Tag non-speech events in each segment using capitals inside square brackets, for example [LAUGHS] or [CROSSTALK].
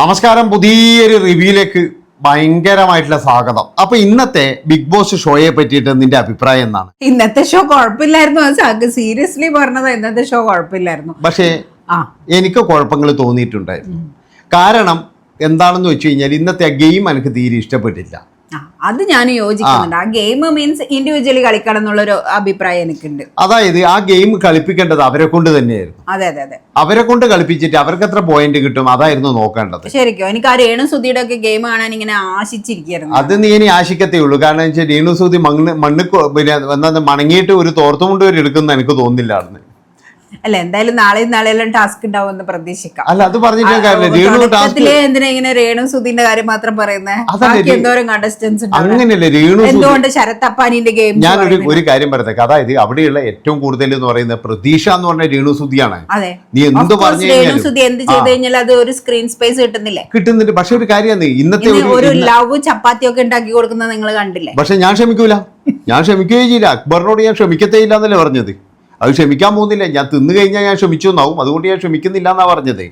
നമസ്കാരം. പുതിയൊരു റിവ്യൂയിലേക്ക് ഭയങ്കരമായിട്ടുള്ള സ്വാഗതം. അപ്പൊ ഇന്നത്തെ ബിഗ് ബോസ് ഷോയെ പറ്റിയിട്ട് നിന്റെ അഭിപ്രായം എന്താണ്? ഇന്നത്തെ ഷോ കുഴപ്പമില്ലായിരുന്നു. സീരിയസ്ലി പറഞ്ഞത്. ഇന്നത്തെ ഷോ കുഴപ്പമില്ലായിരുന്നു. പക്ഷേ എനിക്ക് കുഴപ്പങ്ങൾ തോന്നിയിട്ടുണ്ടായിരുന്നു. കാരണം എന്താണെന്ന് വെച്ച് കഴിഞ്ഞാൽ ഇന്നത്തെ ഗെയിം എനിക്ക് തീരെ ഇഷ്ടപ്പെട്ടില്ല. അത് ഞാൻ യോജിക്കുന്നുണ്ട്. ആ. ഗെയിം മീൻസ് ഇൻഡിവിജ്വലി കളിക്കണം എന്നുള്ളൊരു അഭിപ്രായം എനിക്കുണ്ട്. അതായത് ആ ഗെയിം കളിപ്പിക്കേണ്ടത് അവരെ കൊണ്ട് തന്നെയായിരുന്നു. അതെ അതെ അതെ. അവരെ കൊണ്ട് കളിപ്പിച്ചിട്ട് അവർക്ക് എത്ര പോയിന്റ് കിട്ടും അതായിരുന്നു നോക്കേണ്ടത്. ശരിക്കും. എനിക്ക് ആ രേണു സുധിയുടെ ഒക്കെ ഗെയിം കാണാൻ ഇങ്ങനെ ആശിച്ചിരിക്കുന്നു അത് നീ ഇനി ആശിക്കത്തേ ഉള്ളൂ. കാരണം വെച്ചാൽ സുധി മണ്ണ് മണ്ണ് പിന്നെ മണങ്ങിയിട്ട് ഒരു തോർത്തുമുണ്ട് വരെ എടുക്കുന്ന എനിക്ക് തോന്നുന്നില്ലായിരുന്നു. അല്ല എന്തായാലും നാളെയും നാളെയെല്ലാം ടാസ്ക് ഉണ്ടാവുമെന്ന് പ്രതീക്ഷിക്കാം. അല്ല അത് പറഞ്ഞിട്ടില്ല രേണു എന്തിനാ ഇങ്ങനെ രേണു സുധീന്റെ കാര്യം മാത്രം പറയുന്നത് എന്തോരം കണ്ടസ്റ്റൻസ് അങ്ങനെയല്ലേ രേണു എന്തുകൊണ്ട് ശരത് അപ്പാനിന്റെ ഗെയിം ഞാൻ ഒരു കാര്യം പറയത്തേക്ക് അതായത് അവിടെയുള്ള ഏറ്റവും കൂടുതൽ എന്ന് പറയുന്നത് പ്രതീക്ഷ എന്ന് പറഞ്ഞ രേണുസുതിയാണ് അതെ. നീ എന്ത് പറഞ്ഞു രേണു സുധി എന്ത് ചെയ്ത് കഴിഞ്ഞാൽ അത് ഒരു സ്ക്രീൻ സ്പേസ് കിട്ടുന്നില്ലേ? കിട്ടുന്നില്ല. പക്ഷെ ഒരു കാര്യമാണ്. ഇന്നത്തെ ഒരു ലവ് ചപ്പാത്തി ഒക്കെ ഉണ്ടാക്കി കൊടുക്കുന്നത് നിങ്ങൾ കണ്ടില്ലേ? പക്ഷെ ഞാൻ ക്ഷമിക്കൂല. ഞാൻ ക്ഷമിക്കുകയും ചെയ്യില്ല. അക്ബറിനോട് ഞാൻ ക്ഷമിക്കത്തേ ഇല്ല എന്നല്ലേ പറഞ്ഞത്. അത് ക്ഷമിക്കാൻ പോകുന്നില്ല. ഞാൻ തിന്നു കഴിഞ്ഞാൽ ഞാൻ ക്ഷമിച്ചു എന്നാവും അതുകൊണ്ട് ഞാൻ ക്ഷമിക്കുന്നില്ല എന്നാ പറഞ്ഞത്.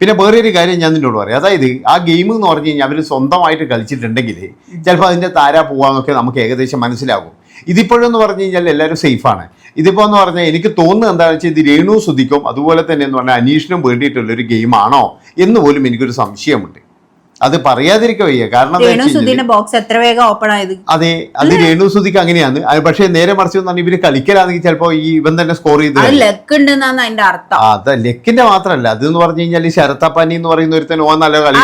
പിന്നെ വേറൊരു കാര്യം ഞാൻ നിന്നോട് പറയാം. അതായത് ആ ഗെയിം എന്ന് പറഞ്ഞു കഴിഞ്ഞാൽ അവർ സ്വന്തമായിട്ട് കളിച്ചിട്ടുണ്ടെങ്കിൽ ചിലപ്പോൾ അതിന്റെ താര പോകാമെന്നൊക്കെ നമുക്ക് ഏകദേശം മനസ്സിലാകും. ഇതിപ്പോഴെന്ന് പറഞ്ഞു കഴിഞ്ഞാൽ എല്ലാവരും സേഫാണ് ഇതിപ്പോൾ എന്ന് പറഞ്ഞാൽ എനിക്ക് തോന്നുന്നത് എന്താണെന്ന് വെച്ചാൽ ഇത് രേണു സുധിക്കും അതുപോലെ തന്നെ എന്ന് പറഞ്ഞാൽ അനീഷിനും വേണ്ടിയിട്ടുള്ളൊരു ഗെയിമാണോ എന്ന് പോലും എനിക്കൊരു സംശയമുണ്ട്. അത് പറയാതിരിക്കുക വയ്യ. കാരണം ബോക്സ് എത്ര വേഗം ഓപ്പൺ ആയത്? അതെ അത് രേണു സുധിക്ക് അങ്ങനെയാണ്. പക്ഷെ നേരെ മറിച്ച് പറഞ്ഞാൽ ഇവർ കളിക്കലാണെങ്കിൽ ചിലപ്പോ ഈ ഇവൻ തന്നെ സ്കോർ ചെയ്ത് അത് ലക്കിന്റെ മാത്രല്ല അത് എന്ന് പറഞ്ഞു കഴിഞ്ഞാൽ ശരത്തപ്പാനി എന്ന് പറയുന്ന ഒരുത്തൻ ഓ നല്ല കളി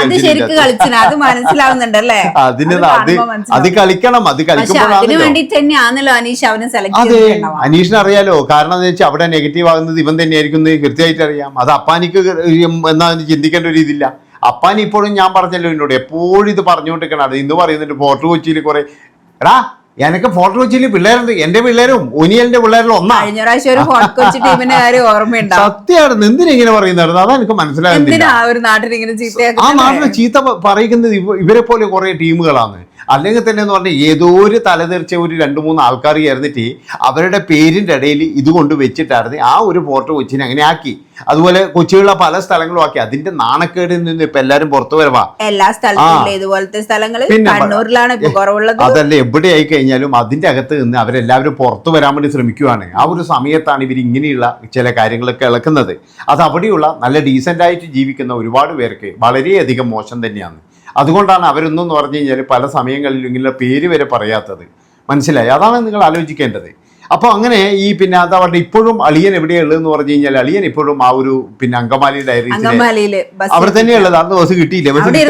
മനസ്സിലാവുന്നുണ്ടല്ലേ [LAUGHS] അതിന് അത് അത്. കളിക്കണം. അത് കളിക്കുമ്പോഴാണ് അതെ അനീഷിന് അറിയാലോ. കാരണം എന്ന് വെച്ചാൽ അവിടെ നെഗറ്റീവ് ആകുന്നത് ഇവൻ തന്നെയായിരിക്കും കൃത്യമായിട്ട് അറിയാം. അത് അപ്പാനിക്ക് എന്നാ ചിന്തിക്കേണ്ട ഒരു ഇതില്ല. അപ്പാനി ഇപ്പോഴും ഞാൻ പറഞ്ഞല്ലോ എന്നോട് എപ്പോഴും ഇത് പറഞ്ഞുകൊണ്ടിരിക്കണം അത് ഇന്ന് പറയുന്നുണ്ട് ഫോർട്ട് കൊച്ചിയിൽ കുറെ. എടാ എനിക്ക് ഫോർട്ട് കൊച്ചിയിൽ പിള്ളേരുണ്ട്. എന്റെ പിള്ളേരും ഒനിയലിന്റെ പിള്ളേരും ഒന്നാ. കഴിഞ്ഞ പ്രാവശ്യം ഒരു കൊച്ചി ടീമിന്റെ കാര്യം ഓർമ്മയുണ്ടാവും സത്യമാണ്. എന്തിനാ ഇങ്ങനെ പറയുന്നത് അതാ എനിക്ക് മനസ്സിലാകുന്നില്ല. ആ ചീത്തയാക്കുന്നത്? ചീത്ത പറയുന്നത് ഇവരെ പോലെ കുറെ ടീമുകളാണ് അല്ലെങ്കിൽ തന്നെ എന്ന് പറഞ്ഞാൽ ഏതോ ഒരു തലതെറിച്ച ഒരു രണ്ട് മൂന്ന് ആൾക്കാർ ചേർന്നിട്ട് അവരുടെ പേരിന്റെ ഇടയിൽ ഇതുകൊണ്ട് വെച്ചിട്ടായിരുന്നു ആ ഒരു ഫോട്ടോ കൊച്ചിനെ അങ്ങനെ ആക്കി. അതുപോലെ കൊച്ചിയുള്ള പല സ്ഥലങ്ങളും ആക്കി. അതിന്റെ നാണക്കേടിൽ നിന്ന് ഇപ്പൊ എല്ലാരും പുറത്തു വരവാ. എല്ലാ സ്ഥലത്തും ഇതുപോലത്തെ സ്ഥലങ്ങൾ കണ്ണൂരിലാണ് കുറവുള്ളത്. അതല്ല എവിടെ ആയി കഴിഞ്ഞാലും അതിന്റെ അകത്ത് നിന്ന് അവരെല്ലാവരും പുറത്തു വരാൻ വേണ്ടി ശ്രമിക്കുവാണ്. ആ ഒരു സമയത്താണ് ഇവർ ഇങ്ങനെയുള്ള ചില കാര്യങ്ങളൊക്കെ ഇളക്കുന്നത്. അത് അവിടെയുള്ള നല്ല ഡീസന്റ് ആയിട്ട് ജീവിക്കുന്ന ഒരുപാട് പേർക്ക് വളരെയധികം മോശം തന്നെയാണ്. അതുകൊണ്ടാണ് അവരൊന്നും പറഞ്ഞു കഴിഞ്ഞാൽ പല സമയങ്ങളിലും ഇങ്ങനെ പേര് വരെ പറയാത്തത്. മനസ്സിലായി? അതാണ് നിങ്ങൾ ആലോചിക്കേണ്ടത്. അപ്പോൾ അങ്ങനെ ഈ പിന്നെ എന്താ പറയുക ഇപ്പോഴും അളിയൻ എവിടെയുള്ളതെന്ന് പറഞ്ഞു കഴിഞ്ഞാൽ അളിയൻ ഇപ്പോഴും ആ ഒരു പിന്നെ അങ്കമാലി ബസ് അവിടെ തന്നെയുള്ളത് അന്ന് ബസ് കിട്ടിയില്ല. ബസ് അവിടെ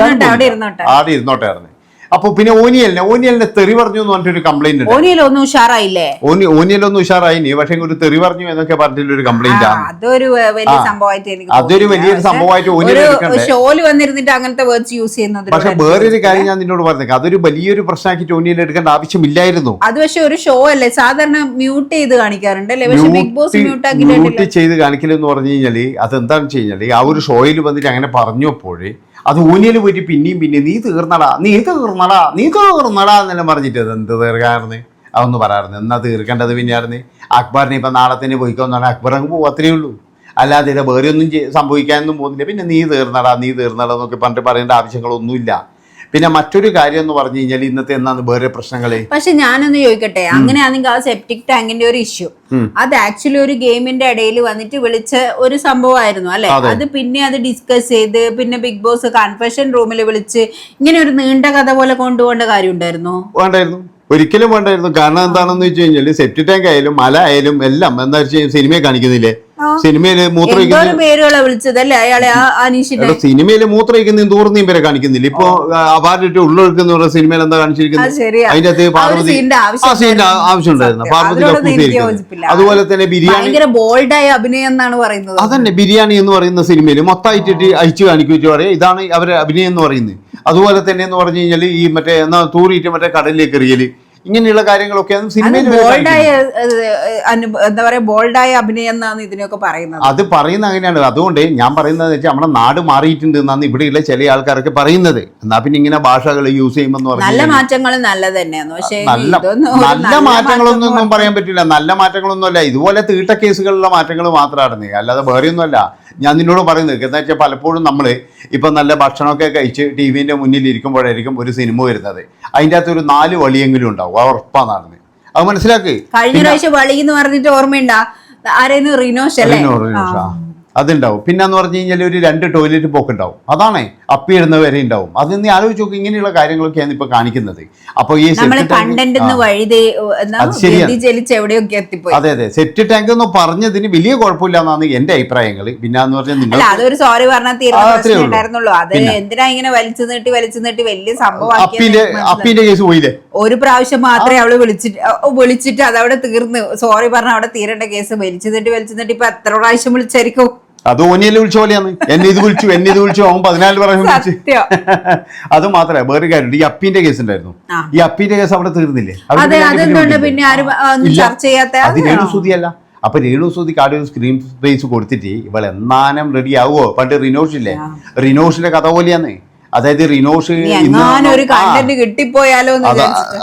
ഇരുന്നോട്ടെ, അവിടെ അപ്പൊ പിന്നെ ഓനിയലിനെ ഓനിയലിനെ തെറി പറഞ്ഞു എന്ന് പറഞ്ഞിട്ടൊരു കംപ്ലൈന്റ് ഓനിയിൽ ഒന്നും ഉഷാറായില്ലേ? ഓനി ഓനിയലൊന്നും ഉഷാറായിനി പക്ഷെ ഒരു തെറി പറഞ്ഞു എന്നൊക്കെ പറഞ്ഞിട്ടൊരു കംപ്ലൈന്റ് ആണ്. അതൊരു വലിയ. സംഭവമായിട്ട് എനിക്ക് അതൊരു. വലിയൊരു സംഭവമായിട്ട് ഓനിയൽ ഷോൽ വന്നിരുന്നിട്ട് അങ്ങനത്തെ വേർഡ്സ് യൂസ് ചെയ്യുന്നത് പക്ഷെ വേറൊരു കാര്യം ഞാൻ നിന്നോട് പറഞ്ഞേക്കാം. അതൊരു വലിയൊരു പ്രശ്നമാക്കിട്ട് ഓനിയൽ എടുക്കേണ്ട ആവശ്യമില്ലായിരുന്നു. അത് പക്ഷെ ഒരു ഷോ അല്ലേ? സാധാരണ മ്യൂട്ട് ചെയ്ത് കാണിക്കാറുണ്ട് അല്ലേ? പക്ഷെ ബിഗ് ബോസ് മ്യൂട്ട് മ്യൂട്ട് ചെയ്ത് കാണിക്കലെന്ന് പറഞ്ഞു കഴിഞ്ഞാൽ അതെന്താണെന്ന് വെച്ച് കഴിഞ്ഞാൽ ആ ഒരു ഷോയിൽ വന്നിട്ട് അങ്ങനെ പറഞ്ഞപ്പോഴേ അത് ഊനിയൽ പോയിട്ട് പിന്നെയും പിന്നെയും നീ തീർന്നടാ നീ തീർന്നടാ നീ തീർന്നടാ എന്നെല്ലാം പറഞ്ഞിട്ട്. അത് എന്ത് തീർക്കാറുണ്ട് അതൊന്ന് പറയാറുണ്ട് എന്നാ തീർക്കേണ്ടത് പിന്നെയായിരുന്നു. അക്ബറിനെ ഇപ്പം നാളെ തന്നെ പോയിക്കോന്ന് പറഞ്ഞാൽ അക്ബർ അങ്ങ് പോവത്രേ ഉള്ളൂ. അല്ലാതെ വേറെ ഒന്നും സംഭവിക്കാനൊന്നും പോകുന്നില്ല. പിന്നെ നീ തീർന്നടാ നീ തീർന്നടാ എന്നൊക്കെ പറഞ്ഞിട്ട് പറയേണ്ട ആവശ്യങ്ങളൊന്നുമില്ല. പിന്നെ മറ്റൊരു കാര്യം എന്ന് പറഞ്ഞു കഴിഞ്ഞാൽ ഇന്നത്തെ എന്നാണ് വേറെ പ്രശ്നങ്ങളെ? പക്ഷെ ഞാനൊന്ന് ചോദിക്കട്ടെ? അങ്ങനെയാണെങ്കിൽ ആ സെപ്റ്റിക് ടാങ്കിന്റെ ഒരു ഇഷ്യൂ അത് ആക്ച്വലി ഒരു ഗെയിമിന്റെ ഇടയിൽ വന്നിട്ട് വിളിച്ച ഒരു സംഭവമായിരുന്നു അല്ലെ? അതെ. പിന്നെ അത് ഡിസ്കസ് ചെയ്ത് പിന്നെ ബിഗ് ബോസ് കൺഫെഷൻ റൂമിൽ വിളിച്ച് ഇങ്ങനെ ഒരു നീണ്ട കഥ പോലെ കൊണ്ടുപോകേണ്ട കാര്യം ഉണ്ടായിരുന്നു വേണ്ടായിരുന്നു. ഒരിക്കലും വേണ്ടായിരുന്നു. കാരണം എന്താണെന്ന് വെച്ച് കഴിഞ്ഞാൽ സെപ്റ്റി ടാങ്ക് ആയാലും മല ആയാലും എല്ലാം എന്താ സിനിമയെ കാണിക്കുന്നില്ലേ? സിനിമയിൽ എന്തോരം പേരുകളെ വിളിച്ചതല്ലേ? അയാളെ അനീഷിന്റെ ദൂർന്നീം വരെ കാണിക്കുന്നില്ല? ഇപ്പൊ അപാരിട്ട് ഉള്ളൊഴുക്കുന്ന സിനിമയിൽ എന്താ കാണിച്ചിരിക്കുന്നത് അതിന്റെ അകത്ത് പാർവതി ആ സീന്റെ. ആവശ്യം ഉണ്ടായിരുന്നു. പാർവതി. അതുപോലെ തന്നെ ബിരിയാണി ബോൾഡായ അഭിനയം എന്നാണ് പറയുന്നത്. അതന്നെ ബിരിയാണി എന്ന് പറയുന്ന സിനിമയിൽ മൊത്തമായിട്ട് അയച്ചു കാണിക്കുകയും പറയാം ഇതാണ് അവരെ അഭിനയം എന്ന് പറയുന്നത്. അതുപോലെ തന്നെ എന്ന് പറഞ്ഞു കഴിഞ്ഞാൽ ഈ മറ്റേ എന്നാ തൂറിയിട്ട് മറ്റേ കടലിലേക്ക് എറിയൽ. ഇങ്ങനെയുള്ള കാര്യങ്ങളൊക്കെ ബോൾഡായ എന്താ പറയാ ബോൾഡായ അഭിനയം എന്നാണ് ഇതിനൊക്കെ പറയുന്നത്. അത് പറയുന്ന അങ്ങനെയാണ്. അതുകൊണ്ട് ഞാൻ പറയുന്നത് വെച്ചാൽ നമ്മുടെ നാട് മാറിയിട്ടുണ്ട് എന്നാണ് ഇവിടെയുള്ള ചില ആൾക്കാരൊക്കെ പറയുന്നത്. എന്നാ പിന്നെ ഇങ്ങനെ ഭാഷകൾ യൂസ് ചെയ്യുമെന്ന് നല്ല പറഞ്ഞു മാറ്റങ്ങൾ നല്ല തന്നെയാണ് പക്ഷേ നല്ല നല്ല മാറ്റങ്ങളൊന്നും പറയാൻ പറ്റില്ല. നല്ല മാറ്റങ്ങളൊന്നും അല്ല. ഇതുപോലെ തീട്ട കേസുകളിലുള്ള മാറ്റങ്ങൾ മാത്രമാണ് അല്ലാതെ വേറെയൊന്നുമല്ല ഞാൻ നിന്നോട് പറയുന്നത് എന്താ വെച്ചാൽ പലപ്പോഴും നമ്മൾ ഇപ്പം നല്ല ഭക്ഷണമൊക്കെ കഴിച്ച് ടി വിന്റെ മുന്നിൽ ഇരിക്കുമ്പോഴായിരിക്കും ഒരു സിനിമ വരുന്നത്. അതിന്റെ അകത്ത് ഒരു നാല് വളിയെങ്കിലും ഉണ്ടാവും. അത് ഉറപ്പാണെന്ന് അത് മനസ്സിലാക്കി. കഴിഞ്ഞ പ്രാവശ്യം വളി എന്ന് പറഞ്ഞിട്ട് ഓർമ്മയുണ്ടാ? ആരെയും റിനോഷ് അല്ലേ? റിനോ, റിനോഷ്, ആ. അതുണ്ടാവും. പിന്നെ എന്ന് പറഞ്ഞു കഴിഞ്ഞാൽ ഒരു രണ്ട് ടോയ്ലറ്റ് പോക്ക് ഉണ്ടാവും അതാണ് അപ്പിയിടുന്ന വരെ ഉണ്ടാവും. അത് നീ ആലോചിച്ച് നോക്കി ഇങ്ങനെയുള്ള കാര്യങ്ങളൊക്കെയാണ് ഇപ്പൊ കാണിക്കുന്നത്. അപ്പൊ ഈ അത് അതെ സെറ്റ് ടാങ്ക് എന്ന് പറഞ്ഞതിന് വലിയ കുഴപ്പമില്ല എന്നാണ് എന്റെ അഭിപ്രായങ്ങൾ പിന്നെ എന്ന് പറഞ്ഞാൽ നിങ്ങൾ അതൊരു സോറി അപ്പിന്റെ സംഭവം അപ്പിന്റെ കേസ് പോയില്ലേ? ഒരു പ്രാവശ്യം മാത്രമേ അവൾ വിളിച്ചിട്ട് വിളിച്ചിട്ട് വിളിച്ചിട്ട് അതവിടെ തീർന്ന്. സോറി പറഞ്ഞ അവിടെ തീരേണ്ട കേസ് വലിച്ചു നീട്ടി വലിച്ചു നീട്ടി. ഇപ്പൊ എത്ര പ്രാവശ്യം വിളിച്ചായിരിക്കും? അത് ഓനിയൽ വിളിച്ച പോലെയാണ് എന്നെ ഇത് വിളിച്ചു എന്നെ ഇത് വിളിച്ചു അവൻ പതിനാല് പ്രാവശ്യം വിളിച്ചു. [LAUGHS] അത് മാത്രമേ വേറെ കാര്യം ഈ അപ്പീന്റെ കേസ് ഉണ്ടായിരുന്നു. ഈ അപ്പീന്റെ കേസ് അവിടെ തീർന്നില്ലേ? അതെ പിന്നെ അതിനെ അതെന്തുകൊണ്ട് വിട്ടില്ലേ? പിന്നെ ആരും ആ, ഒന്നും ഇല്ല. ചർച്ച ചെയ്യാത്ത അത് രേണു സുതിയല്ല അപ്പൊ രേണു സുതിക്ക് ആ ഒരു സ്ക്രീൻ സ്പേസ് കൊടുത്തിട്ട് ഇവൾ എന്നാനം റെഡി ആവുമോ പണ്ട് റിനോഷില്ലേ? റിനോഷിന്റെ കഥ പോലെയാന്ന്. അതായത് റിനോഷ് കിട്ടിപ്പോയാലോ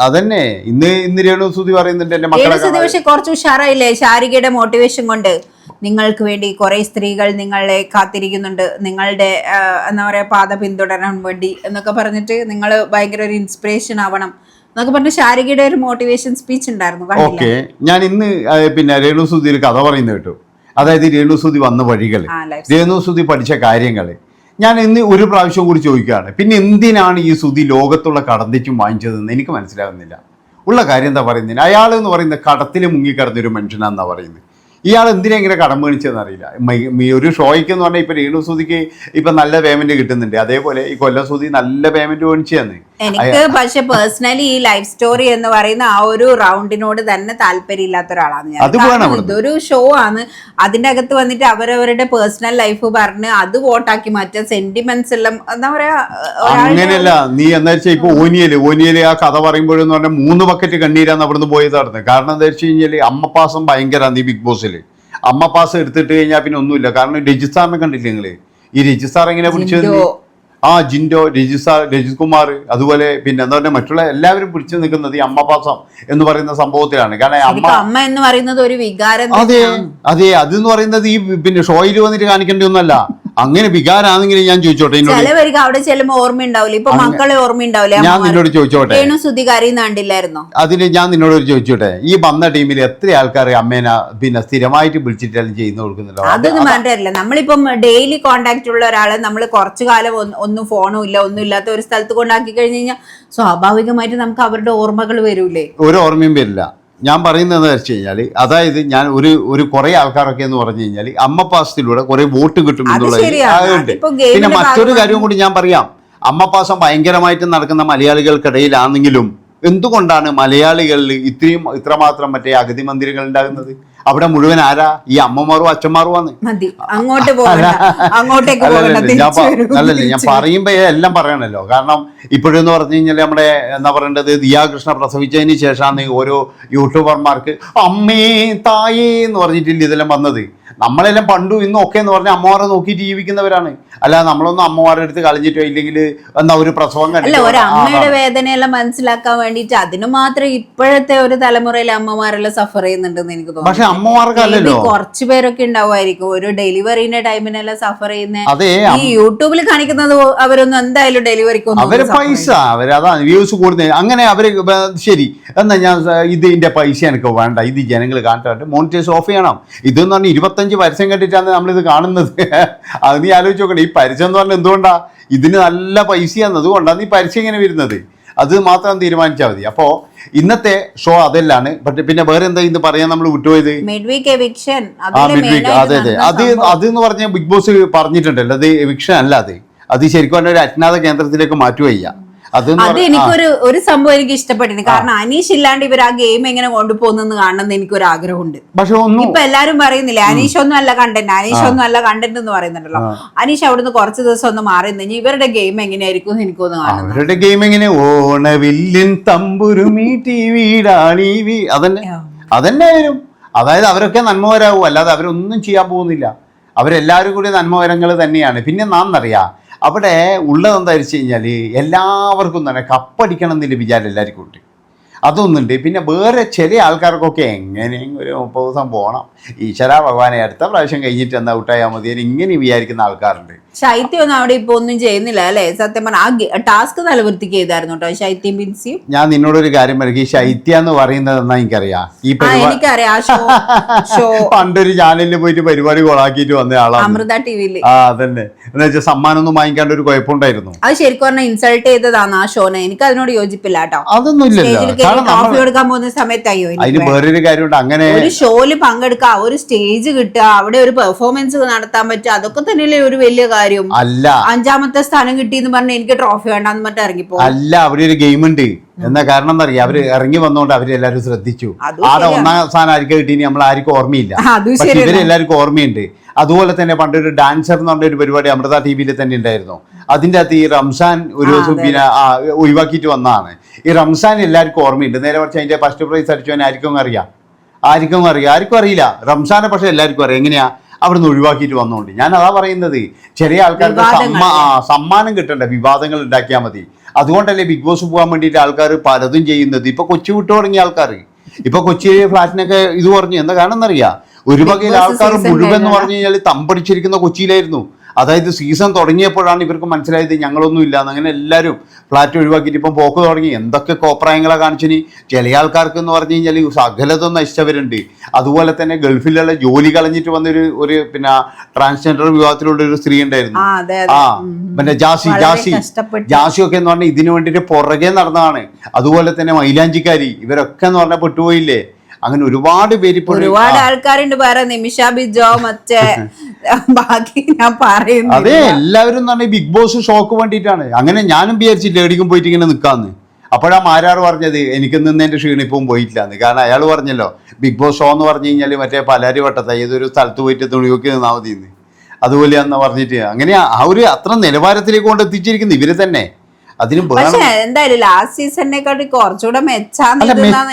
അതന്നെ. ഇന്ന് ഇന്ന് രേണു സുതി പറയുന്നുണ്ട് എന്റെ മക്കളെ പക്ഷെ കുറച്ച് ഉഷാറായില്ലേ? ശാരികയുടെ മോട്ടിവേഷൻ കൊണ്ട് നിങ്ങൾക്ക് വേണ്ടി കുറെ സ്ത്രീകൾ നിങ്ങളെ കാത്തിരിക്കുന്നുണ്ട്. നിങ്ങളുടെ എന്താ പറയാ പാത പിന്തുടരാൻ വേണ്ടി എന്നൊക്കെ പറഞ്ഞിട്ട് നിങ്ങൾ ഭയങ്കര ഒരു ഇൻസ്പിറേഷൻ ആവണം എന്നൊക്കെ പറഞ്ഞ ശാരികയുടെ ഒരു മോട്ടിവേഷൻ സ്പീച്ച് ഉണ്ടായിരുന്നു. ഓക്കെ. ഞാൻ ഇന്ന് പിന്നെ രേണു സുതി ഒരു കഥ പറയുന്നത് കേട്ടു. അതായത് രേണു സുതി വന്ന വഴികൾ രേണുസുതി രേണു സുതി പഠിച്ച കാര്യങ്ങൾ ഞാൻ ഇന്ന് ഒരു പ്രാവശ്യം കൂടി ചോദിക്കുകയാണ്. പിന്നെ എന്തിനാണ് ഈ സുതി ലോകത്തുള്ള കടന്തിച്ചും വാങ്ങിച്ചതെന്ന് എനിക്ക് മനസ്സിലാകുന്നില്ല. ഉള്ള കാര്യം എന്താ പറയുന്നത് അയാൾ എന്ന് പറയുന്നത് കടത്തിൽ മുങ്ങിക്കിടന്നൊരു മനുഷ്യനാണെന്നാണ് പറയുന്നത് ഇയാൾ എന്തിനാ ഇങ്ങനെ കടം മേടിച്ചതെന്ന് അറിയില്ല. ഈ ഒരു ഷോയ്ക്ക് എന്ന് പറഞ്ഞാൽ ഇപ്പൊ രേണു സുതിക്ക് ഇപ്പൊ നല്ല പേയ്മെന്റ് കിട്ടുന്നുണ്ട്. അതേപോലെ ഈ കൊല്ല സുതി നല്ല പേയ്മെന്റ് മേടിച്ചു എനിക്ക് പക്ഷെ പേഴ്സണലി ഈ ലൈഫ് സ്റ്റോറി എന്ന് പറയുന്ന ആ ഒരു റൗണ്ടിനോട് തന്നെ താല്പര്യമില്ലാത്ത ഒരാളാണ് ഞാൻ. ഇതൊരു ഷോ ആണ്. അതിന്റെ അകത്ത് വന്നിട്ട് അവരവരുടെ പേഴ്സണൽ ലൈഫ് പറഞ്ഞ് അത് വോട്ടാക്കി മാറ്റ സെന്റിമെന്റ്സ് എല്ലാം എന്താ പറയാ അങ്ങനെയല്ല നീ എന്താ വെച്ചാൽ ഇപ്പൊ ഓനിയൽ ഓനിയൽ ആ കഥ പറയുമ്പോഴെന്ന് പറഞ്ഞാൽ മൂന്ന് ബക്കറ്റ് കണ്ണീരാന്ന് അവിടുന്ന് പോയി നടന്നത് കാരണം എന്താ വെച്ച് കഴിഞ്ഞാൽ അമ്മപ്പാസം ഭയങ്കര ഈ ബിഗ് ബോസിൽ പാസ് എടുത്തിട്ട് കഴിഞ്ഞാൽ പിന്നെ ഒന്നുമില്ല. കാരണം രജിസ്ഥാറിനെ കണ്ടില്ലേ നിങ്ങൾ? ഈ രജിസ്ട്രാർ എങ്ങനെ പിടിച്ചത്. ആ ജിൻഡോ രജിസ്ട്രാർ രജിത് കുമാർ അതുപോലെ പിന്നെ എന്താ പറയുക മറ്റുള്ള എല്ലാവരും പിടിച്ചു നിൽക്കുന്നത് ഈ അമ്മ പാസം എന്ന് പറയുന്ന സംഭവത്തിലാണ്. കാരണം അമ്മ അമ്മ എന്ന് പറയുന്നത് ഒരു വികാരം അതെ അതെ അതെന്ന് പറയുന്നത് ഈ പിന്നെ ഷോയിൽ വന്നിട്ട് കാണിക്കേണ്ട ഒന്നല്ല അങ്ങനെ വികാരാണെങ്കിലും ഞാൻ ചോദിച്ചോട്ടെ ചിലവർക്ക് അവിടെ ചെല്ലുമ്പോ ഓർമ്മയുണ്ടാവില്ല ഇപ്പൊ മക്കളെ ഓർമ്മയുണ്ടാവില്ല ഞാൻ നിന്നോട് ചോദിച്ചോട്ടെ? രേണു സുധി കരയുന്ന കണ്ടില്ലായിരുന്നോ? അതിന് ഞാൻ നിന്നോട് ചോദിച്ചോട്ടെ? ഈ വന്ന ടീമിൽ എത്ര ആൾക്കാർ അമ്മേനെ പിന്നെ സ്ഥിരമായിട്ട് വിളിച്ചിട്ടാലും ചെയ്യുന്ന കൊടുക്കുന്നുണ്ടോ? അതൊന്നും മാറ്റില്ല നമ്മളിപ്പം ഡെയിലി കോണ്ടാക്ട് ഉള്ള ഒരാളെ നമ്മൾ കുറച്ചു കാലം ഒന്ന് ഒന്നും ഫോണും ഇല്ല ഒന്നും ഇല്ലാത്ത ഒരു സ്ഥലത്ത് കൊണ്ടാക്കി കഴിഞ്ഞു കഴിഞ്ഞാൽ സ്വാഭാവികമായിട്ട് നമുക്ക് അവരുടെ ഓർമ്മകൾ വരൂലേ? ഒരു ഓർമ്മയും വരില്ല. ഞാൻ പറയുന്നതെന്ന് വെച്ച് കഴിഞ്ഞാൽ അതായത് ഞാൻ ഒരു ഒരു കുറെ ആൾക്കാരൊക്കെ എന്ന് പറഞ്ഞു കഴിഞ്ഞാൽ അമ്മ പാസത്തിലൂടെ കുറെ വോട്ട് കിട്ടും എന്നുള്ളത് പിന്നെ മറ്റൊരു കാര്യം കൂടി ഞാൻ പറയാം. അമ്മ പാസം ഭയങ്കരമായിട്ട് നടക്കുന്ന മലയാളികൾക്കിടയിലാണെങ്കിലും എന്തുകൊണ്ടാണ് മലയാളികളിൽ ഇത്രയും ഇത്രമാത്രം മറ്റേ അഗതി മന്ദിരങ്ങൾ ഉണ്ടാകുന്നത്? അവിടെ മുഴുവൻ ആരാ? ഈ അമ്മമാരും അച്ഛന്മാറോ ആണ് അങ്ങോട്ട് അല്ലല്ല ഞാൻ. പറയുമ്പോ എല്ലാം പറയണല്ലോ. കാരണം ഇപ്പോഴെന്ന് പറഞ്ഞു കഴിഞ്ഞാൽ നമ്മുടെ എന്താ പറയേണ്ടത് ദിയാകൃഷ്ണ പ്രസവിച്ചതിന് ശേഷമാണ് ഓരോ യൂട്യൂബർമാർക്ക് അമ്മേ തായേ എന്ന് പറഞ്ഞിട്ടില്ല ഇതെല്ലാം വന്നത്. നമ്മളെല്ലാം പണ്ടും ഇന്നും ഒക്കെ എന്ന് പറഞ്ഞാൽ അമ്മമാരെ നോക്കി ജീവിക്കുന്നവരാണ്. അല്ലാതെ നമ്മളൊന്നും അമ്മമാരുടെ അടുത്ത് കളഞ്ഞിട്ടോ ഇല്ലെങ്കിൽ എന്താ ഒരു പ്രസവം അല്ല ഒരു അമ്മയുടെ വേദനയെല്ലാം മനസ്സിലാക്കാൻ വേണ്ടിട്ട് അതിന് മാത്രം ഇപ്പോഴത്തെ ഒരു തലമുറയിലെ അമ്മമാരെല്ലാം സഫർ ചെയ്യുന്നുണ്ടെന്ന് എനിക്ക് തോന്നുന്നു. പക്ഷെ അമ്മമാർക്ക് അല്ലല്ലോ. കുറച്ച് പേരൊക്കെ ഉണ്ടാവുമായിരിക്കും. ഒരു ഡെലിവറിന്റെ ടൈമിനെല്ലാം സഫർ ചെയ്യുന്ന അതെ ഈ യൂട്യൂബിൽ കാണിക്കുന്നത് അവരൊന്നും എന്തായാലും ഡെലിവറിക്ക് അവർ പൈസ അവരതാണ് വ്യൂസ് കൂടുന്ന. അങ്ങനെ അവർ ശരി എന്നാ ഞാൻ ഇത് ഇതിന്റെ പൈസ എനിക്ക് വേണ്ട ഇത് ജനങ്ങൾ കാണട്ടെ മോണിറ്റൈസ് ഓഫ് ചെയ്യണം. ഇതെന്ന് പറഞ്ഞാൽ ഇരുപത്തഞ്ച് പരസ്യം കണ്ടിട്ടാണ് നമ്മളിത് കാണുന്നത്. അത് നീ ആലോചിച്ച് നോക്കണം ഈ പരസ്യം എന്ന് പറഞ്ഞാൽ എന്തുകൊണ്ടാ? ഇതിന് നല്ല പൈസയാണ്. അതുകൊണ്ടാണ് നീ പരസ്യം ഇങ്ങനെ വരുന്നത്. അത് മാത്രം തീരുമാനിച്ചാൽ മതി. അപ്പോൾ ഇന്നത്തെ ഷോ അതെല്ലാണ് പക്ഷെ പിന്നെ വേറെ എന്താ ഇന്ന് പറയാൻ നമ്മൾ വിട്ടുപോയത്? ആ അതെ അതെ. അത് അത് എന്ന് പറഞ്ഞ ബിഗ് ബോസ് പറഞ്ഞിട്ടുണ്ടല്ലോ. അത് എവിക്ഷൻ അല്ല അത്. അത് ശരിക്കും പറഞ്ഞ ഒരു അജ്ഞാത കേന്ദ്രത്തിലേക്ക് മാറ്റുകയ്യ അത് എനിക്കൊരു ഒരു സംഭവം എനിക്ക് ഇഷ്ടപ്പെട്ടിന് കാരണം അനീഷ് ഇല്ലാണ്ട് ഇവർ ആ ഗെയിം എങ്ങനെ കൊണ്ടുപോകുന്നെന്ന് കാണണമെന്ന് എനിക്കൊരു ആഗ്രഹമുണ്ട് പക്ഷെ ഇപ്പൊ എല്ലാരും പറയുന്നില്ലേ അനീഷ് ഒന്നും അല്ല കണ്ടന്റ് അനീഷ് ഒന്നും അല്ല കണ്ടന്റ് എന്ന് പറയുന്നുണ്ടല്ലോ. അനീഷ് അവിടുന്ന് കുറച്ച് ദിവസം ഒന്ന് മാറി നിന്ന്. ഇവരുടെ ഗെയിം എങ്ങനെയായിരിക്കും എനിക്കൊന്ന് കാണുന്നു ഇവരുടെ ഗെയിം എങ്ങനെ? ഓണവില്ലിൻ തമ്പുരുമീ ടി വീടാണീ അതന്നെ. അതന്നെ വരും അതായത് അവരൊക്കെ നന്മവരാകും അല്ലാതെ അവരൊന്നും ചെയ്യാൻ പോകുന്നില്ല. അവരെല്ലാവരും കൂടി നന്മവരങ്ങൾ തന്നെയാണ്. പിന്നെ നാന്നറിയാം അവിടെ ഉള്ളതെന്താ വെച്ച് കഴിഞ്ഞാൽ എല്ലാവർക്കും തന്നെ കപ്പടിക്കണം എന്നില്ല വിചാരം എല്ലാവർക്കും ഉണ്ട്. അതൊന്നുണ്ട്. പിന്നെ വേറെ ചെറിയ ആൾക്കാർക്കൊക്കെ എങ്ങനെയും ഒരു മുപ്പത് ദിവസം പോകണം ഈശ്വര ഭഗവാനെ അടുത്ത പ്രാവശ്യം കഴിഞ്ഞിട്ട് എന്താ ഔട്ടായാൽ മതി ഇങ്ങനെ വിചാരിക്കുന്ന ആൾക്കാരുണ്ട്. ശൈത്യം ഒന്നും അവിടെ ഇപ്പൊ ഒന്നും ചെയ്യുന്നില്ല അല്ലെ? സത്യം പറഞ്ഞ ആ ടാസ്ക് നല്ല വൃത്തിക്ക് ചെയ്തായിരുന്നു കേട്ടോ ശൈത്യം ബിൻസിയും ഞാൻ നിന്നോടൊരു കാര്യം പറയും ഈ ശൈത്യ എന്ന് പറയുന്നത് എന്നാ എനിക്കറിയാം? ഈ എനിക്കറിയാം. പണ്ടൊരു ചാനലിൽ പോയിട്ട് പരിപാടി കൊളാക്കിയിട്ട് വന്ന ആളാണ്. അമൃത ടിവിയിൽ. ആ അതന്നെ. എന്ന് വെച്ചാൽ സമ്മാനം ഒന്നും വാങ്ങിക്കാണ്ട് ഒരു കുഴപ്പമുണ്ടായിരുന്നു. അത് ശരിക്കും പറഞ്ഞാൽ ഇൻസൾട്ട് ചെയ്തതാണ് ആ ഷോനെ. എനിക്ക് അതിനോട് യോജിപ്പില്ല കേട്ടോ. അതൊന്നും ഇല്ലല്ലോ. നമ്മൾ കൊടുക്കാൻ പോകുന്ന സമയത്ത് അയ്യോ അതിന് വേറൊരു കാര്യമുണ്ട്. അങ്ങനെ ഒരു ഷോയിൽ പങ്കെടുക്കുക ഒരു സ്റ്റേജ് കിട്ടുക അവിടെ ഒരു പെർഫോമൻസ് നടത്താൻ പറ്റുക അതൊക്കെ തന്നെയല്ലേ ഒരു വലിയ കാര്യം. അല്ല. അഞ്ചാമത്തെ സ്ഥാനം കിട്ടി എന്ന് പറഞ്ഞ എനിക്ക് ട്രോഫി വേണ്ടാന്ന് പറഞ്ഞിട്ട് ഇറങ്ങിപ്പോ അല്ല അവിടെ ഒരു ഗെയിം ഉണ്ട്. എന്താ കാരണം എന്താ അറിയാം. അവർ ഇറങ്ങി വന്നോണ്ട് അവർ എല്ലാവരും ശ്രദ്ധിച്ചു. ആടെ. ഒന്നാം സ്ഥാനം ആർക്കും കിട്ടി നമ്മൾ ആർക്കും ഓർമ്മയില്ല പക്ഷെ. ഇവരെല്ലാവർക്കും ഓർമ്മയുണ്ട്. അതുപോലെ തന്നെ പണ്ടൊരു ഡാൻസർ എന്ന് പറഞ്ഞ ഒരു പരിപാടി അമൃത ടി വിയിൽ തന്നെ ഉണ്ടായിരുന്നു. അതിന്റെ അകത്ത് ഈ റംസാൻ ഒരു ദിവസം പിന്നെ ഒഴിവാക്കിയിട്ട് വന്നതാണ്. ഈ റംസാൻ എല്ലാവർക്കും ഓർമ്മയുണ്ട്. നേരെ കുറച്ച് അതിന്റെ ഫസ്റ്റ് പ്രൈസ് അടിച്ചവൻ ആർക്കും അറിയാം? ആർക്കും അറിയാം. ആർക്കും അറിയില്ല. റംസാനെ പക്ഷേ എല്ലാവർക്കും അറിയാം. എങ്ങനെയാ? അവിടുന്ന് ഒഴിവാക്കിയിട്ട് വന്നോണ്ട്. ഞാൻ അതാ പറയുന്നത്. ചെറിയ ആൾക്കാർക്ക് സമ്മാനം കിട്ടണ്ട? വിവാദങ്ങൾ ഉണ്ടാക്കിയാൽ മതി. അതുകൊണ്ടല്ലേ ബിഗ് ബോസ് പോകാൻ വേണ്ടിയിട്ട് ആൾക്കാർ പലതും ചെയ്യുന്നത്. ഇപ്പൊ കൊച്ചി വിട്ടു തുടങ്ങിയ ആൾക്കാർ. ഇപ്പൊ കൊച്ചി ഫ്ലാറ്റിനൊക്കെ ഇത് പറഞ്ഞു. എന്താ കാരണം എന്നറിയാം ഒരു വകയിൽ ആൾക്കാർ മുഴുവൻ എന്ന്. പറഞ്ഞു കഴിഞ്ഞാൽ തമ്പടിച്ചിരിക്കുന്ന കൊച്ചിയിലായിരുന്നു. അതായത് സീസൺ തുടങ്ങിയപ്പോഴാണ് ഇവർക്ക് മനസ്സിലായത് ഞങ്ങളൊന്നും ഇല്ല അങ്ങനെ എല്ലാവരും ഫ്ലാറ്റ് ഒഴിവാക്കിയിട്ട് ഇപ്പം പോക്ക് തുടങ്ങി. എന്തൊക്കെ കോപ്രായങ്ങളെ കാണിച്ചിനി ചില ആൾക്കാർക്ക് എന്ന് പറഞ്ഞു കഴിഞ്ഞാൽ സകലതും നശിച്ചവരുണ്ട്. അതുപോലെ തന്നെ ഗൾഫിലുള്ള ജോലി കളഞ്ഞിട്ട് വന്നൊരു ഒരു പിന്നെ ട്രാൻസ്ജെൻഡർ വിഭാഗത്തിലുള്ള ഒരു സ്ത്രീ ഉണ്ടായിരുന്നു. ആ പിന്നെ ജാസി ജാസി ജാസി ഒക്കെ എന്ന് പറഞ്ഞാൽ ഇതിനു വേണ്ടിയിട്ട് പുറകെ നടന്നതാണ്. അതുപോലെ തന്നെ മൈലാഞ്ചിക്കാരി ഇവരൊക്കെ എന്ന് പറഞ്ഞാൽ പെട്ടുപോയില്ലേ? അങ്ങനെ ഒരുപാട് പേര് ഇപ്പോൾ ഒരുപാട് ആൾക്കാരുണ്ട് വേറെ നിമിഷ ബിജോ മറ്റേ ബാക്കി ഞാൻ പറയുന്നു അതെ എല്ലാവരും എന്ന് പറഞ്ഞാൽ ബിഗ് ബോസ് ഷോക്ക് വേണ്ടിയിട്ടാണ്. അങ്ങനെ ഞാനും വിചാരിച്ചില്ല എവിടേക്കും പോയിട്ട് ഇങ്ങനെ നിൽക്കാന്ന് അപ്പോഴാ മാരാർ പറഞ്ഞത് എനിക്ക് നിന്നതിന്റെ ക്ഷീണിപ്പവും പോയിട്ടില്ലാന്ന്. കാരണം അയാൾ പറഞ്ഞല്ലോ ബിഗ് ബോസ് ഷോ എന്ന് പറഞ്ഞു കഴിഞ്ഞാൽ മറ്റേ പലാരി വട്ടത്ത ഏതൊരു സ്ഥലത്ത് പോയിട്ട് തുണിയൊക്കെ നിന്നാൽ മതി എന്ന് അതുപോലെയാന്ന് പറഞ്ഞിട്ട്. അങ്ങനെ ആ ഒരു അത്ര നിലവാരത്തിലേക്ക് കൊണ്ട് എത്തിച്ചിരിക്കുന്നു ഇവർ തന്നെ. അതിന് പക്ഷെ എന്തായാലും ലാസ്റ്റ് സീസണിനെക്കാട്ടി കുറച്ചുകൂടെ മെച്ചാന്ന്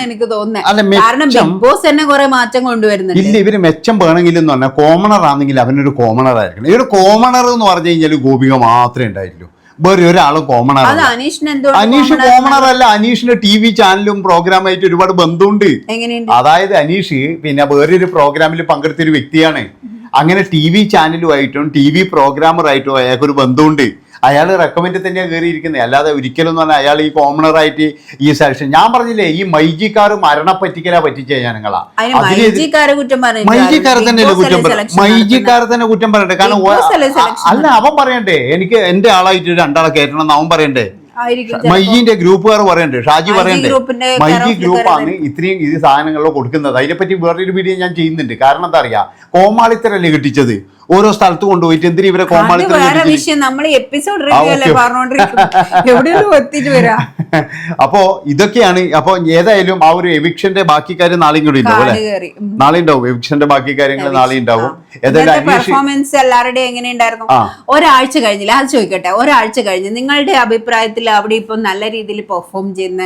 എനിക്ക് തോന്നുന്നു. തോന്നുന്നത് കാരണം ബിഗ് ബോസ് തന്നെ കുറെ മാറ്റം കൊണ്ടുവരുന്നുണ്ട്. ഇല്ല ഇവർ മെച്ചം വേണമെങ്കിൽ എന്ന് പറഞ്ഞാൽ കോമണർ ആണെങ്കിൽ അവനൊരു കോമണർ ആയിരിക്കണം. ഇവർ കോമണർ എന്ന് പറഞ്ഞു കഴിഞ്ഞാൽ ഗോപിക മാത്രമേ ഉണ്ടായിട്ടുള്ളൂ. വേറെ ഒരാളും കോമണർ അനീഷ് കോമണർ അല്ല. അനീഷിന് ടി വി ചാനലും പ്രോഗ്രാമായിട്ട് ഒരുപാട് ബന്ധമുണ്ട്. അതായത് അനീഷ് പിന്നെ വേറൊരു പ്രോഗ്രാമിൽ പങ്കെടുത്ത ഒരു വ്യക്തിയാണ് അങ്ങനെ ടി വി ചാനലുമായിട്ടും ടി വി പ്രോഗ്രാമറായിട്ടും അയാൾക്കൊരു ബന്ധമുണ്ട്. അയാൾ റെക്കമെൻഡ് തന്നെയാണ് കയറിയിരിക്കുന്നത് അല്ലാതെ ഒരിക്കലും എന്ന് പറഞ്ഞാൽ അയാൾ ഈ കോമണറായിട്ട് ഈ സെലക്ഷൻ ഞാൻ പറഞ്ഞില്ലേ ഈ മൈജിക്കാർ മരണപ്പറ്റിക്കലാ പറ്റിച്ച ജനങ്ങളാ. മൈജിക്കാരെ തന്നെയല്ലേ കുറ്റം മൈജിക്കാരെ തന്നെ കുറ്റം പറയണ്ടേ കാരണം അല്ല അവൻ പറയണ്ടേ എനിക്ക് എന്റെ ആളായിട്ട് രണ്ടാളെ കയറ്റണം എന്ന് അവൻ പറയണ്ടേ. മൈജിന്റെ ഗ്രൂപ്പുകാർ പറയണ്ടേ ഷാജി പറയണ്ടേ മൈജി ഗ്രൂപ്പാണ് ഇത്രയും ഇത് സാധനങ്ങളിലോ കൊടുക്കുന്നത്. അതിനെപ്പറ്റി വേറൊരു വീഡിയോ ഞാൻ ചെയ്യുന്നുണ്ട്. കാരണം എന്താ അറിയാ കോമാളിത്തരല്ലേ കിട്ടിച്ചത്? ഓരോ സ്ഥലത്ത് കൊണ്ടുപോയിട്ട് എന്തിനും ഇവരെ കോമാളി കോമാളിത്തരം [LAUGHS] അപ്പോ ഇതൊക്കെയാണ് അപ്പൊ ഏതായാലും ആ ഒരു എവിക്ഷന്റെ ബാക്കി കാര്യം നാളെ കൂടി ഉണ്ടാവും അല്ലെ? നാളെ ഉണ്ടാവും. എവിക്ഷന്റെ ബാക്കി കാര്യങ്ങൾ നാളെ ഉണ്ടാവും. പെർഫോമൻസ് എല്ലാവരുടെയും എങ്ങനെയുണ്ടായിരുന്നു ഉണ്ടായിരുന്നു? ഒരാഴ്ച കഴിഞ്ഞില്ല. അത് ചോദിക്കട്ടെ. ഒരാഴ്ച കഴിഞ്ഞ് നിങ്ങളുടെ അഭിപ്രായത്തിൽ അവിടെ ഇപ്പൊ നല്ല രീതിയിൽ പെർഫോം ചെയ്യുന്ന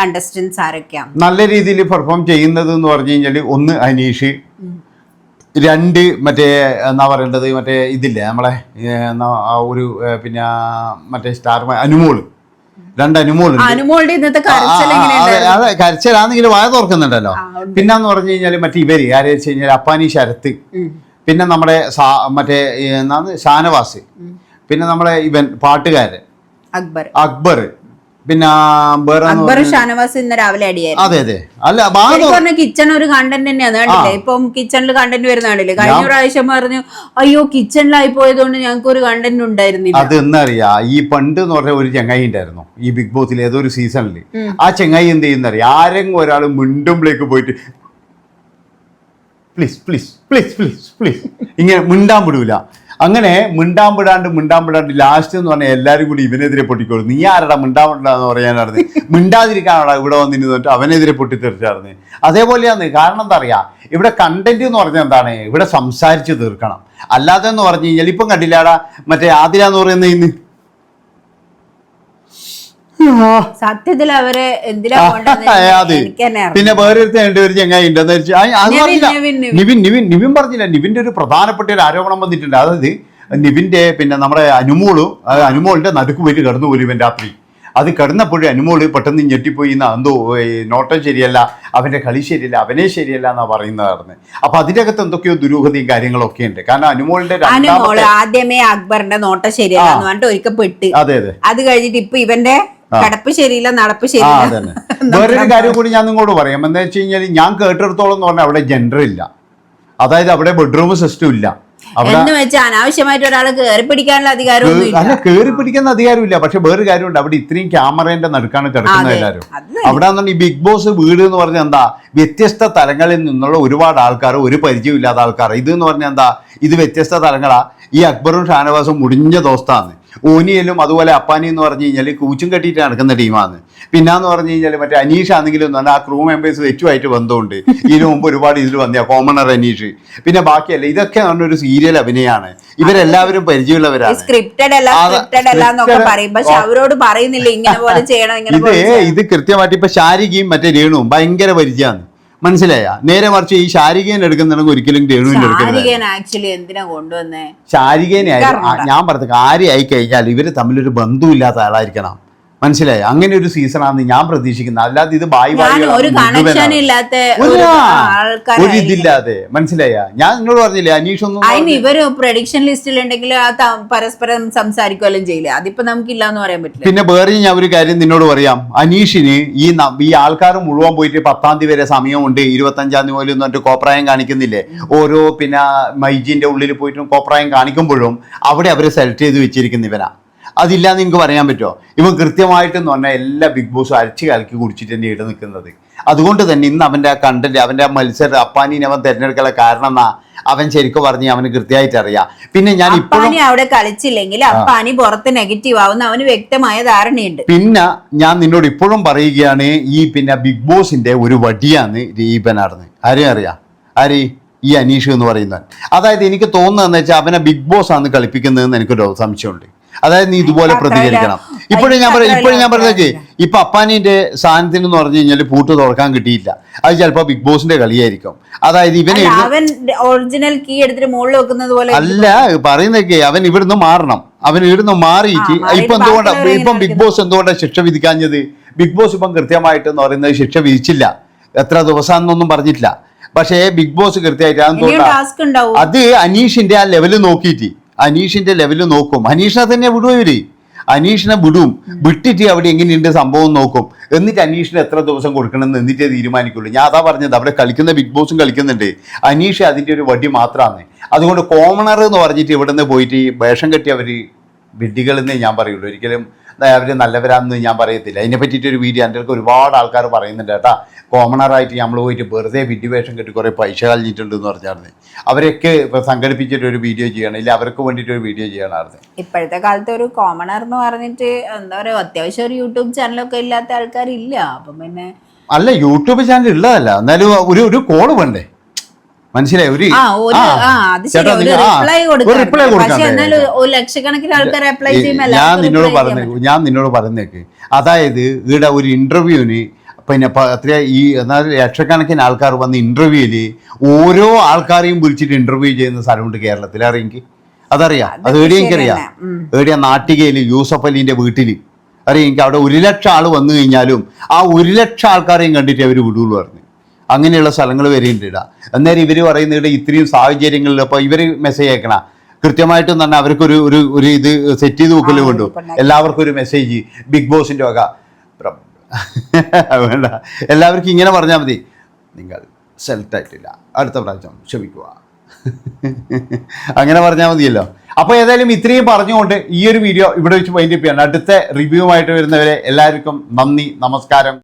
കണ്ടസ്റ്റൻസ് ആരൊക്കെയാണ്? നല്ല രീതിയിൽ പെർഫോം ചെയ്യുന്നത് എന്ന് പറഞ്ഞു കഴിഞ്ഞാൽ ഒന്ന് അനീഷ് രണ്ട് മറ്റേ എന്നാ പറയേണ്ടത് മറ്റേ ഇതില്ലേ നമ്മളെ ഒരു പിന്നെ മറ്റേ സ്റ്റാർ അനുമോൾ രണ്ട് കരച്ചിൽ അതെ കരച്ചിലാണെങ്കിൽ വായ തുറക്കുന്നുണ്ടല്ലോ. പിന്നെന്ന് പറഞ്ഞു കഴിഞ്ഞാൽ മറ്റേ ഇവർ ആരെ വെച്ച് കഴിഞ്ഞാൽ അപ്പാനി ശരത്ത്. പിന്നെ നമ്മുടെ മറ്റേ എന്നാന്ന് ഷാനവാസ്. പിന്നെ നമ്മളെ ഇവൻ പാട്ടുകാരൻ. അക്ബർ. അക്ബർ. പിന്നെ അക്ബർ ഷാനവാസ് ഇന്ന് രാവിലെ അടിയായിരുന്നു. അതെ അതെ. അല്ല പറഞ്ഞ കിച്ചൺ ഒരു കണ്ടന്റ് തന്നെയാണ് കണ്ടില്ലേ? ഇപ്പം കിച്ചണിൽ കണ്ടന്റ് വരുന്ന കണ്ടില്ലേ? കഴിഞ്ഞ പ്രാവശ്യം പറഞ്ഞു അയ്യോ കിച്ചണിലായി പോയതുകൊണ്ട് ഞങ്ങൾക്ക് ഒരു കണ്ടന്റ് ഉണ്ടായിരുന്നില്ല. അത് എന്നറിയാ ഈ പണ്ട് എന്ന് പറഞ്ഞ ഒരു ചെങ്ങായി ഉണ്ടായിരുന്നു ഈ ബിഗ് ബോസിൽ ഏതോ ഒരു സീസണിൽ ആ ചെങ്ങായി എന്ത് ചെയ്യുന്നറിയാം ആരെങ്കിലും ഒരാൾ മിണ്ടുമ്പോഴേക്ക് പോയിട്ട് please please please please please ഇങ്ങനെ മിണ്ടാൻ വിടൂല. അങ്ങനെ മിണ്ടാമ്പിടാണ്ട് മിണ്ടാമ്പിടാണ്ട് ലാസ്റ്റ് എന്ന് പറഞ്ഞാൽ എല്ലാവരും കൂടി ഇവനെതിരെ പൊട്ടിക്കോളൂ. നീ ആരടാ മിണ്ടാമ്പിടാന്ന് പറയാനായിരുന്നു? മിണ്ടാതിരിക്കാനാടാ ഇവിടെ വന്നിരുന്നു എന്നിട്ട് അവനെതിരെ പൊട്ടിത്തെറിച്ചായിരുന്നു? അതേപോലെയാണ് കാരണം എന്താ അറിയാ? ഇവിടെ കണ്ടന്റ് എന്ന് പറഞ്ഞാൽ എന്താണ്? ഇവിടെ സംസാരിച്ച് തീർക്കണം. അല്ലാതെ എന്ന് പറഞ്ഞു കഴിഞ്ഞാൽ ഇപ്പം കണ്ടില്ലാടാ? മറ്റേ ആതിര എന്ന് പറയുന്ന ഇന്ന് സത്യത്തിൽ അവരെ എന്തിനാ. പിന്നെ വേറെ ഒരു ചങ്ങായി ഉണ്ടെന്ന് വെച്ചാൽ നിവിൻ, പറഞ്ഞില്ല. നിവിൻ, പറഞ്ഞില്ല. നിവിന്റെ ഒരു പ്രധാനപ്പെട്ട ഒരു ആരോപണം വന്നിട്ടുണ്ട്. അതായത് നിവിന്റെ പിന്നെ നമ്മുടെ അനുമോൾ അനുമോളിന്റെ നടുക്ക് പോയിട്ട് കടന്നു പോലും ഇവൻ രാത്രി. അത് കിടന്നപ്പോഴും അനുമോൾ പെട്ടെന്ന് ഞെട്ടിപ്പോയി എന്നാ എന്തോ നോട്ടം ശരിയല്ല അവന്റെ കളി ശരിയല്ല അവനെ ശരിയല്ല എന്നാ പറയുന്നതായിരുന്നു. അപ്പൊ അതിന്റെ അകത്ത് എന്തൊക്കെയോ ദുരൂഹതയും കാര്യങ്ങളൊക്കെ ഉണ്ട്. കാരണം അനുമോളിന്റെ ആദ്യമേ അക്ബറിന്റെ നോട്ടം ശരിയല്ല അതെ അതെ. അത് കഴിഞ്ഞിട്ട് ഇപ്പൊ ഇവന്റെ കിടപ്പ് ശരിയില്ല നടപ്പ് ശരിയില്ല. അതന്നെ. [LAUGHS] വേറൊരു കാര്യം കൂടി ഞാൻ നിങ്ങളോട് പറയാം. എന്താ വെച്ച് കഴിഞ്ഞാൽ ഞാൻ കേട്ടിടത്തോളം എന്ന് പറഞ്ഞാൽ അവിടെ ജെൻഡർ ഇല്ല. അതായത് അവിടെ ബെഡ്റൂം സിസ്റ്റം ഇല്ല. എന്ന് വെച്ചാൽ അനാവശ്യമായിട്ട് ഒരാളെ കയറി പിടിക്കാനുള്ള അധികാരമൊന്നും ഇല്ല. അല്ല കേറി പിടിക്കുന്ന അധികാരമില്ല. പക്ഷെ വേറൊരു കാര്യമുണ്ട്. അവിടെ ഇത്രയും ക്യാമറേന്റെ നടുക്കാണ് കിടക്കുന്നത് എല്ലാരും എല്ലാവരും. അവിടെ ഈ ബിഗ് ബോസ് വീട് എന്ന് പറഞ്ഞാൽ എന്താ? വ്യത്യസ്ത തലങ്ങളിൽ നിന്നുള്ള ഒരുപാട് ആൾക്കാർ ഒരു പരിചയമില്ലാത്ത ആൾക്കാർ. ഇത് എന്ന് പറഞ്ഞാൽ എന്താ? ഇത് വ്യത്യസ്ത തലങ്ങളാ. ഈ അക്ബറും ഷാനവാസും മുടിഞ്ഞ ദോസ്താന്ന്. ഓനിയലും അതുപോലെ അപ്പാനി എന്ന് പറഞ്ഞു കഴിഞ്ഞാൽ കൂച്ചും കെട്ടിയിട്ട് നടക്കുന്ന ടീമാണ് പിന്നാന്ന് പറഞ്ഞു കഴിഞ്ഞാൽ മറ്റേ അനീഷ് ആണെങ്കിലും എന്ന് പറഞ്ഞാൽ ആ ക്രൂ മെമ്പേഴ്സ് വെച്ചുമായിട്ട് ബന്ധമുണ്ട് ഇതിനു മുമ്പ് ഒരുപാട് ഇതിൽ വന്നിയ കോമണർ അനീഷ്. പിന്നെ ബാക്കിയല്ല ഇതൊക്കെ പറഞ്ഞ ഒരു സീരിയൽ അഭിനയമാണ് ഇവരെല്ലാവരും പരിചയമുള്ളവരാണ്. സ്ക്രിപ്റ്റഡ് അല്ല സ്ക്രിപ്റ്റഡ് അല്ല എന്നൊക്കെ പറയും പക്ഷെ അവരോട് പറയുന്നില്ല ഇങ്ങനെ പോലെ ചെയ്യണം ഇത് ഇത് കൃത്യമായിട്ട് ഇപ്പൊ ശാരികയും മറ്റേ രേണുവും ഭയങ്കര പരിചയമാണ് മനസ്സിലായ? നേരെ മറിച്ച് ഈ ശാരികേനെ എടുക്കുന്നുണ്ടെങ്കിൽ ഒരിക്കലും രേണുവിന്റെ എടുക്കുന്നത് ശാരികേനെ. ഞാൻ പറഞ്ഞത് കാര്യമായി കഴിഞ്ഞാൽ ഇവർ തമ്മിലൊരു ബന്ധമില്ലാത്ത ആളായിരിക്കണം. മനസ്സിലായ? അങ്ങനെ ഒരു സീസണാന്ന് ഞാൻ പ്രതീക്ഷിക്കുന്നത് അല്ലാതെ ഇത് ബായി ഒരു ഇതില്ലാതെ. മനസ്സിലായ? ഞാൻ നിന്നോട് പറഞ്ഞില്ലേ അനീഷ് ഒന്നും അതിന് ഇവർ പ്രൊഡിക്ഷൻ ലിസ്റ്റിൽ ഉണ്ടെങ്കിൽ പരസ്പരം സംസാരിക്കുമല്ലോ ചെയ്യില്ല? അതിപ്പോ നമുക്കില്ല എന്ന് പറയാൻ പറ്റില്ല. പിന്നെ വേറെ ഞാൻ ഒരു കാര്യം നിന്നോട് പറയാം. അനീഷിന് ഈ ഈ ആൾക്കാർ മുഴുവൻ പോയിട്ട് പത്താം തീയതി വരെ സമയമുണ്ട്. ഇരുപത്തഞ്ചാം തീയതി പോലും എന്നിട്ട് കോപ്രായം കാണിക്കുന്നില്ലേ? ഓരോ പിന്നെ മൈജിന്റെ ഉള്ളിൽ പോയിട്ടും കോപ്രായം കാണിക്കുമ്പോഴും അവിടെ അവർ സെലക്ട് ചെയ്ത് വെച്ചിരിക്കുന്ന ഇവനാ അതില്ലാന്ന് എനിക്ക് പറയാൻ പറ്റുമോ ഇവൻ കൃത്യമായിട്ടെന്ന് പറഞ്ഞാൽ എല്ലാ ബിഗ് ബോസും അരച്ച് കലക്കി കുടിച്ചിട്ട് തന്നെ ഇട നിൽക്കുന്നത് അതുകൊണ്ട് തന്നെ ഇന്ന് അവന്റെ ആ കണ്ടന്റ് അവന്റെ ആ മത്സരം അപ്പാനീനെ അവൻ തിരഞ്ഞെടുക്കാനുള്ള കാരണം എന്നാ? അവൻ ശരിക്കും പറഞ്ഞ് അവന് കൃത്യമായിട്ട് അറിയാം. പിന്നെ ഞാൻ ഇപ്പോഴും അവിടെ കളിച്ചില്ലെങ്കിൽ അപ്പാനി പുറത്ത് നെഗറ്റീവ് ആവുന്ന അവന് വ്യക്തമായ ധാരണയുണ്ട്. പിന്നെ ഞാൻ നിന്നോട് ഇപ്പോഴും പറയുകയാണ് ഈ പിന്നെ ബിഗ് ബോസിന്റെ ഒരു വടിയാണ് ഈപനാർന്ന് ആരെയും അറിയാം? ആര്? ഈ അനീഷ് എന്ന് പറയുന്നവൻ. അതായത് എനിക്ക് തോന്നുന്നതെന്ന് വെച്ചാൽ അവനെ ബിഗ് ബോസ് ആണ് കളിപ്പിക്കുന്നതെന്ന് എനിക്കൊരു സംശയമുണ്ട്. അതായത് നീ ഇതുപോലെ പ്രതികരിക്കണം. ഇപ്പോഴും ഞാൻ പറയാം ഇപ്പോഴും ഞാൻ. പറഞ്ഞേക്ക് ഇപ്പൊ അപ്പാനിന്റെ സാധനത്തിന് എന്ന് പറഞ്ഞു കഴിഞ്ഞാൽ പൂട്ട് തുറക്കാൻ കിട്ടിയില്ല. അത് ചിലപ്പോ ബിഗ് ബോസിന്റെ കളിയായിരിക്കും. അതായത് ഇവൻ അവൻ ഒറിജിനൽ കീ എടുത്തിട്ട് മുകളിൽ വെക്കുന്നത് പോലെ അല്ല പറയുന്നൊക്കെ അവൻ ഇവിടുന്ന് മാറണം. അവൻ ഇവിടുന്ന് മാറിയിട്ട് ഇപ്പൊ എന്തുകൊണ്ടാ ഇപ്പം ബിഗ് ബോസ് എന്തുകൊണ്ടാണ് ശിക്ഷ വിധിക്കാഞ്ഞത്? ബിഗ് ബോസ് ഇപ്പം കൃത്യമായിട്ട് എന്ന് പറയുന്നത് ശിക്ഷ വിധിച്ചില്ല. എത്ര ദിവസമാണെന്നൊന്നും പറഞ്ഞിട്ടില്ല. പക്ഷേ ബിഗ് ബോസ് കൃത്യമായിട്ട് അത് അനീഷിന്റെ ആ ലെവൽ നോക്കിയിട്ട് അനീഷിന്റെ ലെവലിൽ നോക്കും. അനീഷിനെ തന്നെ വിടും ഇവർ? അനീഷിനെ വിടും. വിട്ടിട്ട് അവിടെ എങ്ങനെയുണ്ട് സംഭവം നോക്കും. എന്നിട്ട് അനീഷിന് എത്ര ദിവസം കൊടുക്കണമെന്ന് എന്നിട്ടേ തീരുമാനിക്കുള്ളൂ. ഞാൻ അതാ പറഞ്ഞത് അവിടെ കളിക്കുന്ന ബിഗ് ബോസും കളിക്കുന്നുണ്ട്. അനീഷ് അതിന്റെ ഒരു വടി മാത്രമാണ് അതുകൊണ്ട് കോമണർ എന്ന് പറഞ്ഞിട്ട് ഇവിടെ നിന്ന് പോയിട്ട് വേഷം കെട്ടി അവർ വിഡ്ഢികളെന്നേ ഞാൻ പറയുള്ളൂ. ഒരിക്കലും അവർ നല്ലവരാണെന്ന് ഞാൻ പറയത്തില്ല. അതിനെ പറ്റിയിട്ട് ഒരു വീഡിയോ എന്റെ ഒരുപാട് ആൾക്കാർ പറയുന്നുണ്ട് കേട്ടാ. കോമണറായിട്ട് നമ്മൾ പോയിട്ട് വെറുതെ വിഡ്ഢി വേഷം കെട്ടി കുറേ പൈസ കളഞ്ഞിട്ടുണ്ടെന്ന് പറഞ്ഞായിരുന്നു. അവരൊക്കെ സംഘടിപ്പിച്ചിട്ട് ഒരു വീഡിയോ ചെയ്യണം ഇല്ല അവർക്ക് വേണ്ടിയിട്ട് ഒരു വീഡിയോ ചെയ്യണമായിരുന്നു ഇപ്പോഴത്തെ കാലത്ത് ഒരു കോമണർ എന്ന് പറഞ്ഞിട്ട് എന്താ പറയുക അത്യാവശ്യം ഒരു യൂട്യൂബ് ചാനലൊക്കെ ഇല്ലാത്ത ആൾക്കാരില്ല. അപ്പം പിന്നെ അല്ല യൂട്യൂബ് ചാനൽ ഉള്ളതല്ല. എന്നാലും ഒരു ഒരു കോൾ വേണ്ടേ? മനസ്സിലായി? ഒരു റിപ്ലൈ കൊടുക്കാം ഞാൻ നിന്നോട് പറഞ്ഞേക്ക് പറഞ്ഞേ ഞാൻ നിന്നോട് പറഞ്ഞേക്ക്. അതായത് ഇവിടെ ഒരു ഇന്റർവ്യൂവിന് പിന്നെ അത്ര ഈ എന്നാൽ ലക്ഷക്കണക്കിന് ആൾക്കാർ വന്ന് ഇന്റർവ്യൂവിൽ ഓരോ ആൾക്കാരെയും വിളിച്ചിട്ട് ഇന്റർവ്യൂ ചെയ്യുന്ന സ്ഥലമുണ്ട് കേരളത്തിൽ അറിയെങ്കിൽ അതറിയാം? അത് എനിക്കറിയാം ശരിയാണ്. എവിടെയാ? നാട്ടികയിൽ യൂസഫ് അലീന്റെ വീട്ടിൽ അറിയാം എനിക്ക് അവിടെ ഒരു ലക്ഷം ആൾ വന്നു കഴിഞ്ഞാലും ആ ഒരു ലക്ഷം ആൾക്കാരെയും കണ്ടിട്ട് അവർ വിടുള്ളൂ പറഞ്ഞു. അങ്ങനെയുള്ള സ്ഥലങ്ങൾ വരെയുണ്ട് ഇടാ. അന്നേരം ഇവർ പറയുന്നത് ഇത്രയും സാഹചര്യങ്ങളിൽ അപ്പോൾ ഇവർ മെസ്സേജ് അയക്കണ. കൃത്യമായിട്ടും തന്നെ അവർക്കൊരു ഒരു ഒരു ഇത് സെറ്റ് ചെയ്ത് വെക്കലേ കൊണ്ടു എല്ലാവർക്കും ഒരു മെസ്സേജ് ബിഗ് ബോസിന്റെ വക. [LAUGHS] വേണ്ട. എല്ലാവർക്കും ഇങ്ങനെ പറഞ്ഞാൽ മതി. നിങ്ങൾ സെലക്ട് ആയിട്ടില്ല. അടുത്ത പ്രാവശ്യം ക്ഷമിക്കുക. [LAUGHS] അങ്ങനെ പറഞ്ഞാൽ മതിയല്ലോ. അപ്പോൾ ഏതായാലും ഇത്രയും പറഞ്ഞുകൊണ്ട് ഈ ഒരു വീഡിയോ ഇവിടെ വെച്ച് വൈൻഡപ്പ് ചെയ്യണം. അടുത്ത റിവ്യൂമായിട്ട് വരുന്നവരെ എല്ലാവർക്കും നന്ദി നമസ്കാരം.